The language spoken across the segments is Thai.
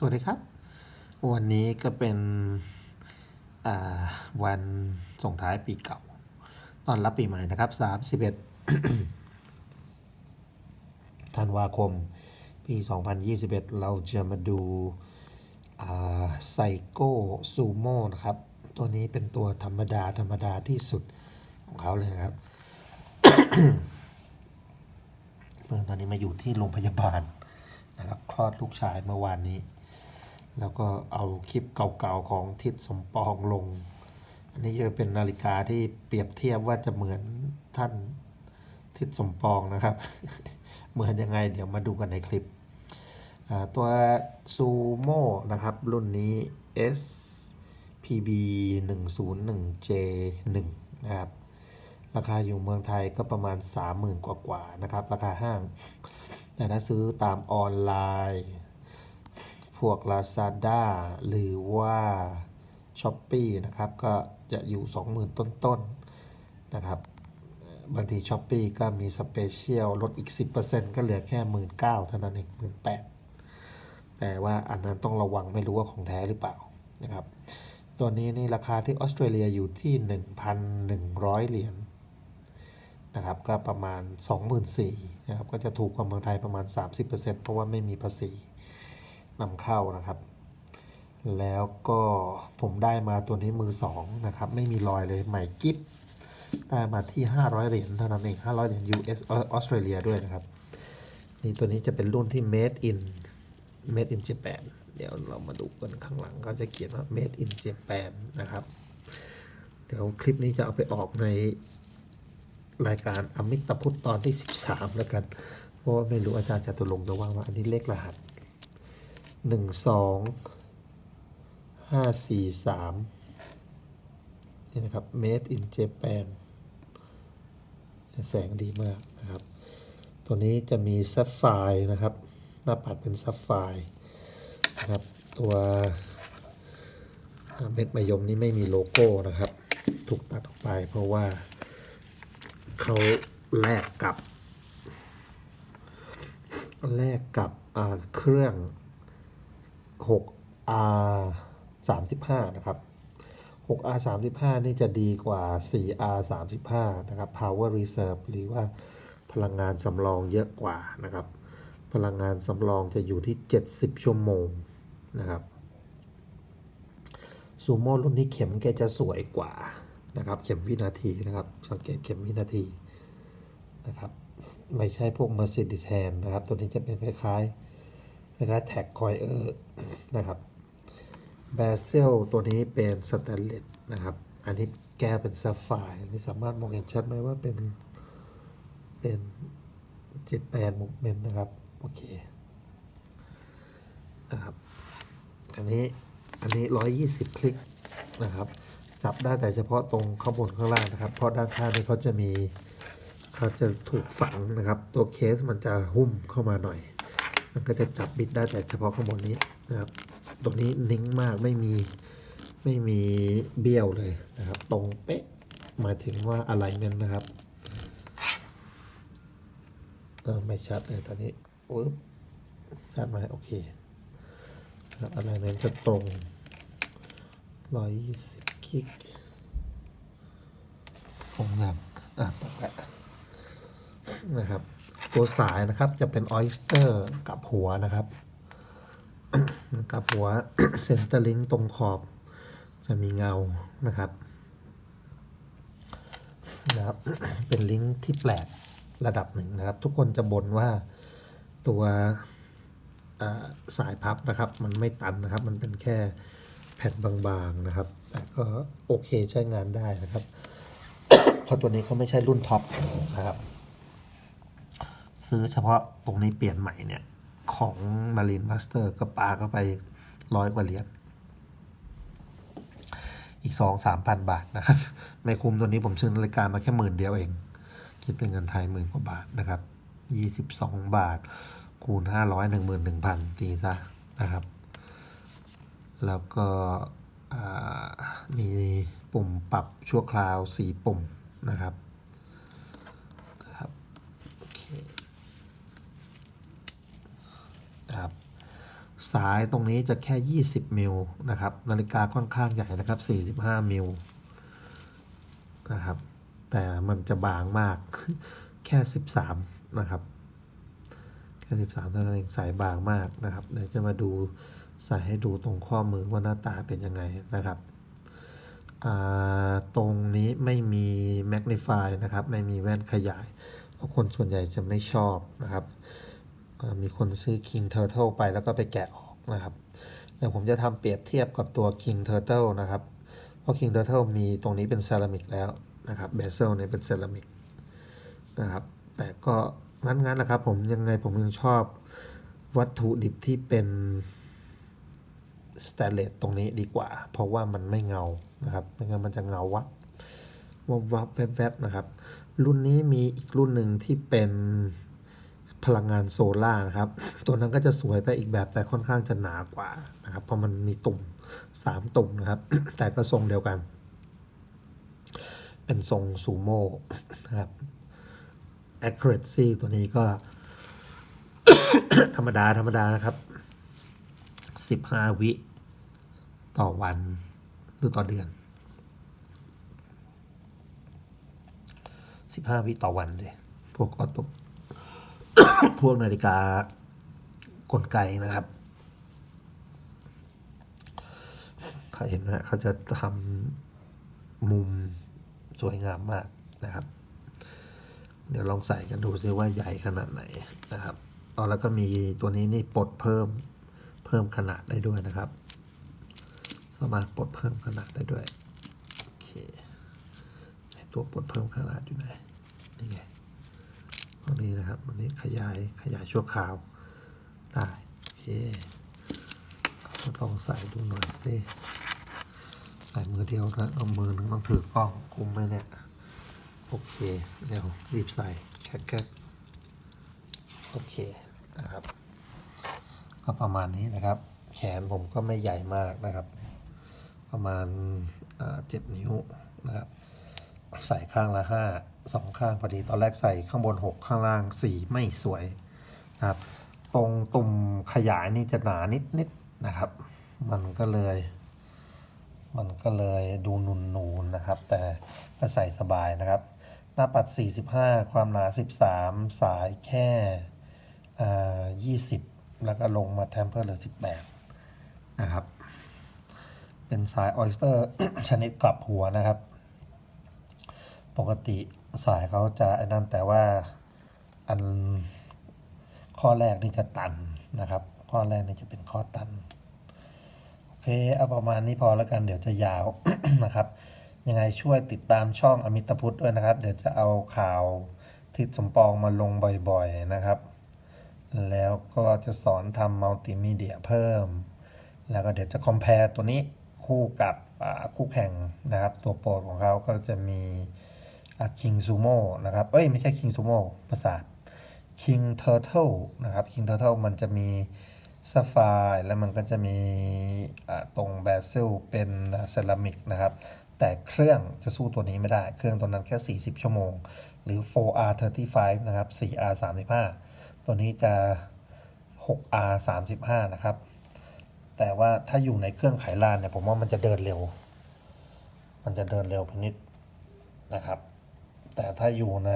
สวัสดีครับ วันนี้ก็เป็นวันส่งท้ายปีเก่า ตอนรับปีใหม่นะครับ 31ธันวาคม ปี 2021 เราจะมาดูไซโก้ซูโม่นะครับ ตัวนี้เป็นตัวธรรมดา ธรรมดาที่สุดของเขาเลยนะครับเมื่อตอนนี้มาอยู่ที่โรงพยาบาลนะครับคลอดลูกชายเมื่อวานนี้ แล้วก็เอาคลิปเก่าๆของทิศสมปองลง อันนี้จะเป็นนาฬิกาที่เปรียบเทียบว่าจะเหมือนท่านทิศสมปองนะครับ เหมือนยังไงเดี๋ยวมาดูกันในคลิป ตัวซูโม่นะครับ รุ่นนี้ SPB 101 J 1นะครับ ราคาอยู่เมืองไทยก็ประมาณ 30,000 กว่ากว่าๆนะครับ ราคาห้าง แต่ถ้าซื้อตามออนไลน์ พวก Lazada หรือว่า s h o p e e นะครับ ก็จะอยู่ 20,000 ต้นๆนะครับ บางที s h o p e e ก็มีสเปเชียลลดอีก 10%ก็เหลือแค่ 19,000เท่านั้นเอง18,000 แต่ว่าอันนั้นต้องระวังไม่รู้ว่าของแท้หรือเปล่านะครับ ตัวนี้นี่ราคาที่ออสเตรเลียอยู่ที่ 1,100 เหรียญนะครับก็ประมาณ 24,000นะครับก็จะถูกกว่าเมืองไทยประมาณ 30%เพราะว่าไม่มีภาษี นำเข้านะครับ แล้วก็ผมได้มาตัวนี้มือสองนะครับ ไม่มีรอยเลยใหม่กิฟได้มาที่ 500 เหรียญเท่านั้นเอง 500 เหรียญ US ออสเตรเลียด้วยนะครับ นี่ตัวนี้จะเป็นรุ่นที่ made in made in Japan เดี๋ยวเรามาดูกันข้างหลังก็จะเขียนว่า made in Japan นะครับ เดี๋ยวคลิปนี้จะเอาไปออกในรายการอมิตพุทธตอนที่ 13 แล้วกัน เพราะว่าไม่รู้อาจารย์จตุรงค์จะว่างว่าอันนี้เลขรหัส 1 2 5 4 3นี่นะครับ made in Japan แสงดีมากนะครับ ตัวนี้จะมีซัฟไฟนะครับ หน้าปัดเป็นซัฟไฟนะครับ ตัวเม็ดมะยมนี้ไม่มีโลโก้นะครับ ถูกตัดออกไปเพราะว่าเขาแลกกับ แลกกับเครื่อง 6R 35นะครับ 6R 35นี่จะดีกว่า 4R 35นะครับ Power Reserve หรือว่าพลังงานสำรองเยอะกว่านะครับ พลังงานสำรองจะอยู่ที่ 70 ชั่วโมงนะครับซูโม่รุ่นนี้เข็มแกจะสวยกว่านะครับ เข็มวินาทีนะครับ สังเกตเข็มวินาทีนะครับ ไม่ใช่พวก Mercedes Hand นะครับ ตัวนี้จะเป็นคล้ายๆ คล้ายๆแท็กคอยเออร์นะครับแบเซลตัวนี้เป็นสแตนเลสนะครับ อันนี้แก้เป็นซัฟไฟอันนี้สามารถมองเห็นชัดไหมว่าเป็น เป็นเจ็ดแปดมุกเมนนะครับ โอเคนะครับ อันนี้ อันนี้ 120 คลิกนะครับ จับได้แต่เฉพาะตรงข้างบนข้างล่างนะครับ เพราะด้านข้างนี่เขาจะมี เขาจะถูกฝังนะครับ ตัวเคสมันจะหุ้มเข้ามาหน่อย มันก็จะจับบิดได้แต่เฉพาะข้างบนนี้นะครับตัวนี้นิ่งมากไม่มีไม่มีเบี้ยวเลยนะครับ ตรงเป๊ะหมายถึงว่าอะไรเงินนะครับเออไม่ชัดเลยตอนนี้อุ๊บชัดไหมโอเคนะครับอะไรมันจะตรงร้อยยี่สิบกิกของหลังอะต่อไปนะครับ ตัวสายนะครับจะเป็นออยสเตอร์กับหัวนะครับ กับหัวเซนเตอร์ลิงตรงขอบ จะมีเงานะครับนะครับ เป็นลิงก์ที่แปลกระดับหนึ่งนะครับ ทุกคนจะบ่นว่าตัวสายพับนะครับ มันไม่ตันนะครับ มันเป็นแค่แผ่นบางๆนะครับ แต่ก็โอเคใช้งานได้นะครับ เพราะตัวนี้เขาไม่ใช่รุ่นท็อปนะครับ ซื้อเฉพาะตรงนี้เปลี่ยนใหม่เนี่ย ของ Marine Master ก็ปาเข้าไปร้อยกว่าเหรียญอีกสองสามพันบาทนะครับ ไม่คุ้มตัวนี้ผมซื้อนาฬิกามาแค่หมื่นเดียวเอง คิดเป็นเงินไทยหมื่นกว่าบาทนะครับยี่สิบสองบาท คูณห้าร้อยหนึ่งหมื่นหนึ่งพันตีซะนะครับ แล้วก็มีปุ่มปรับชั่วคราวสี่ปุ่มนะครับนะครับโอเค นะครับสายตรงนี้จะแค่ 20 มิลนะครับ นาฬิกาค่อนข้างใหญ่นะครับ 45 มิลนะครับ แต่มันจะบางมากแค่ 13 นะครับ แค่ 13เท่านั้นเองสายบางมากนะครับ เดี๋ยวจะมาดูใส่ให้ดูตรงข้อมือว่าหน้าตาเป็นยังไงนะครับตรงนี้ไม่มี magnify นะครับ ไม่มีแว่นขยาย เพราะคนส่วนใหญ่จะไม่ชอบนะครับ มีคนซื้อ King Turtle ไปแล้วก็ไปแกะออกนะครับเดี๋ยวผมจะทำเปรียบเทียบกับตัว King Turtle นะครับ เพราะ King Turtle มีตรงนี้เป็นเซรามิกแล้วนะครับเบเซลเนี่ยเป็นเซรามิกนะครับ แต่ก็งั้นๆแหละครับผมยังไงผมยังชอบวัตถุดิบที่เป็นสแตนเลสตรงนี้ดีกว่า เพราะว่ามันไม่เงานะครับไม่งั้นมันจะเงาวับวับวับแวบแวบนะครับ รุ่นนี้มีอีกรุ่นหนึ่งที่เป็น พลังงานโซล่าร์นะครับ ตัวนั้นก็จะสวยไปอีกแบบแต่ค่อนข้างจะหนากว่านะครับ เพราะมันมีตุ่มสามตุ่มนะครับ แต่ก็ทรงเดียวกัน เป็นทรงซูโม่นะครับ accuracy ตัวนี้ก็ ธรรมดาธรรมดานะครับ 15 วิ ต่อวันหรือต่อเดือน 15 วิต่อวันสิพวกออโต พวกนาฬิกากลไกนะครับเขาเห็นไหมฮะเขาจะทำมุมสวยงามมากนะครับ เดี๋ยวลองใส่กันดูซิว่าใหญ่ขนาดไหนนะครับอ๋อแล้วก็มีตัวนี้นี่ปลดเพิ่มเพิ่มขนาดได้ด้วยนะครับ สามารถปลดเพิ่มขนาดได้ด้วย โอเคตัวปลดเพิ่มขนาดอยู่ไหนนี่ไง ตรงนี้นะครับวันนี้ขยายขยายชั่วคราวได้โอเคลองใส่ดูหน่อยสิใส่มือเดียวนะเอามือนึงต้องถือกล้องคุมไหมเนี่ยโอเคเดี๋ยวรีบใส่แคทแคทโอเคนะครับ ก็ประมาณนี้นะครับ แขนผมก็ไม่ใหญ่มากนะครับ ประมาณเจ็ดนิ้วนะครับ ใส่ข้างละห้าสองข้างพอดีตอนแรกใส่ข้างบนหกข้างล่างสี่ไม่สวยนะครับ ตรงตุ่มขยายนี่จะหนานิดนิดๆนะครับ มันก็เลย มันก็เลยดูนูนๆนนะครับ แต่ก็ใส่สบายนะครับ หน้าปัด 45 ความหนา 13 สายแค่อ่า20แล้วก็ลงมาแทมเพอร์เหลือ 18 นะครับ เป็นสายออยสเตอร์ชนิดกลับหัวนะครับ ปกติสายเขาจะไอ้นั่นแต่ว่าอันข้อแรกนี่จะตันนะครับ ข้อแรกนี่จะเป็นข้อตัน โอเคเอาประมาณนี้พอแล้วกันเดี๋ยวจะยาวนะครับ ยังไงช่วยติดตามช่องอมิตพุทธด้วยนะครับ เดี๋ยวจะเอาข่าวทิศสมปองมาลงบ่อยๆนะครับ แล้วก็จะสอนทำมัลติมีเดียเพิ่ม แล้วก็เดี๋ยวจะคอม p a r e ตัวนี้คู่กับคู่แข่งนะครับ ตัวโปรดของเขาก็จะมี คิงซูโม่นะครับ เอ้ย ไม่ใช่คิงซูโม่ประสาท King Turtle นะครับ King Turtle มันจะมีซ a ฟ h ร์แล้วมันก็จะมีตรงแบเซลเป็นเซรามิกนะครับ แต่เครื่องจะสู้ตัวนี้ไม่ได้ เครื่องตัวนั้นแค่ 40 ชั่วโมง หรือ 4R 35 นะครับ 4R 35 ตัวนี้จะ 6R 35 นะครับ แต่ว่าถ้าอยู่ในเครื่องไขลานเนี่ยผมว่ามันจะเดินเร็ว มันจะเดินเร็วไปนิดนะครับ แต่ถ้าอยู่ใน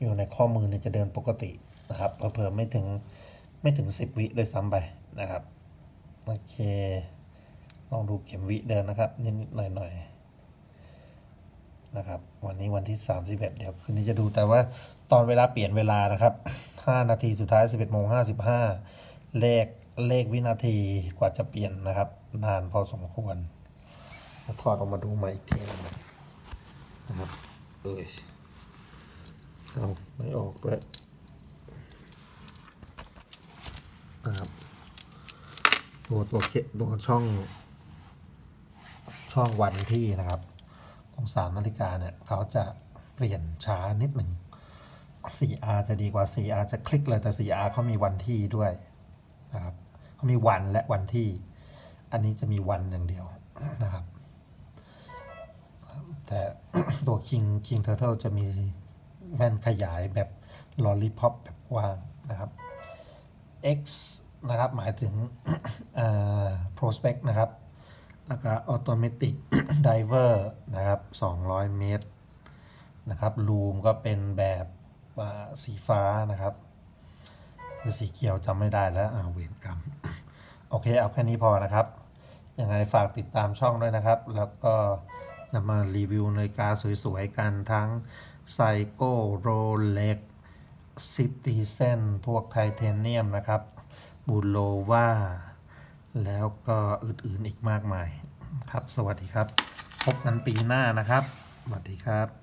อยู่ในข้อมือเนี่ยจะเดินปกตินะครับเผลอๆไม่ถึงไม่ถึง 10 วิเลยซ้ำไปนะครับโอเค ลองดูเข็มวิเดินนะครับ นิดๆหน่อยๆนะครับ วันนี้วันที่ 31 เดี๋ยวคืนนี้จะดูแต่ว่าตอนเวลาเปลี่ยนเวลานะครับ 5 นาทีสุดท้าย 11โมง55 เลขเลขวินาทีกว่าจะเปลี่ยนนะครับ นานพอสมควรถอดออกมาดูใหม่อีกทีนะครับ เอ้ยเอาไม่ออกด้วยนะครับตัวตัวเคตัวช่องช่องวันที่นะครับตรงสามนาฬิกาเนี่ยเขาจะเปลี่ยนช้านิดหนึ่ง 4R จะดีกว่า 4R จะคลิกเลยแต่ 4R เขามีวันที่ด้วยนะครับเขามีวันและวันที่ อันนี้จะมีวันอย่างเดียวนะครับ แต่ตัว King King Turtle จะมีแว่นขยายแบบลอลลี่พ็อปแบบกว้างนะครับ X นะครับ หมายถึง prospect นะครับ แล้วก็ automatic diver นะครับ 200 เมตรนะครับรูมก็เป็นแบบสีฟ้านะครับหรือสีเขียวจำไม่ได้แล้วอ่าเวรกรรม โอเค เอาแค่นี้พอนะครับ ยังไงฝากติดตามช่องด้วยนะครับ แล้วก็ จะมารีวิวนาฬิกาสวยๆ กันทั้งไซโก้โรเล็กซิตี้เซนพวกไทเทเนียมนะครับบูโลวาแล้วก็อื่นๆอีกมากมายครับ สวัสดีครับ พบกันปีหน้านะครับ สวัสดีครับ